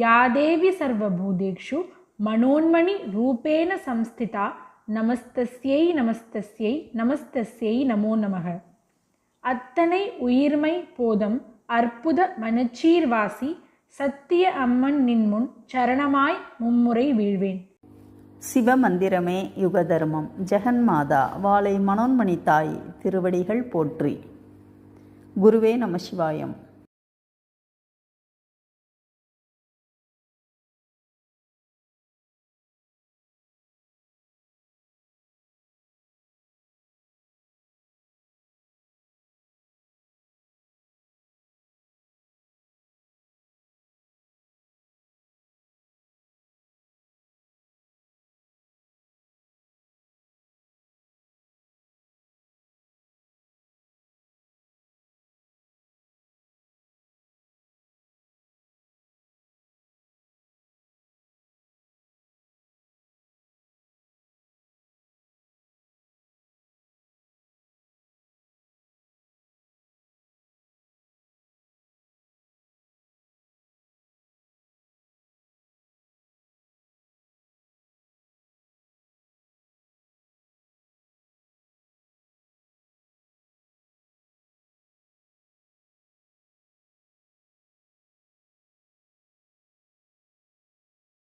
யாதேவி சர்வபூதேஷு மனோன்மணி ரூபேன சம்ஸ்திதா நமஸ்தஸ்யை நமஸ்தஸ்யை நமஸ்தஸ்யை நமோ நமக அத்தனை உயிர்மை போதம் அற்புத மனச்சீர்வாசி சத்திய அம்மன் நின்முன் சரணமாய் மும்முறை வீழ்வேன்। சிவமந்திரமே யுகதர்மம் ஜெகன்மாதா வாளை மனோன்மணி தாய் திருவடிகள் போற்றி. குருவே நம சிவாயம்.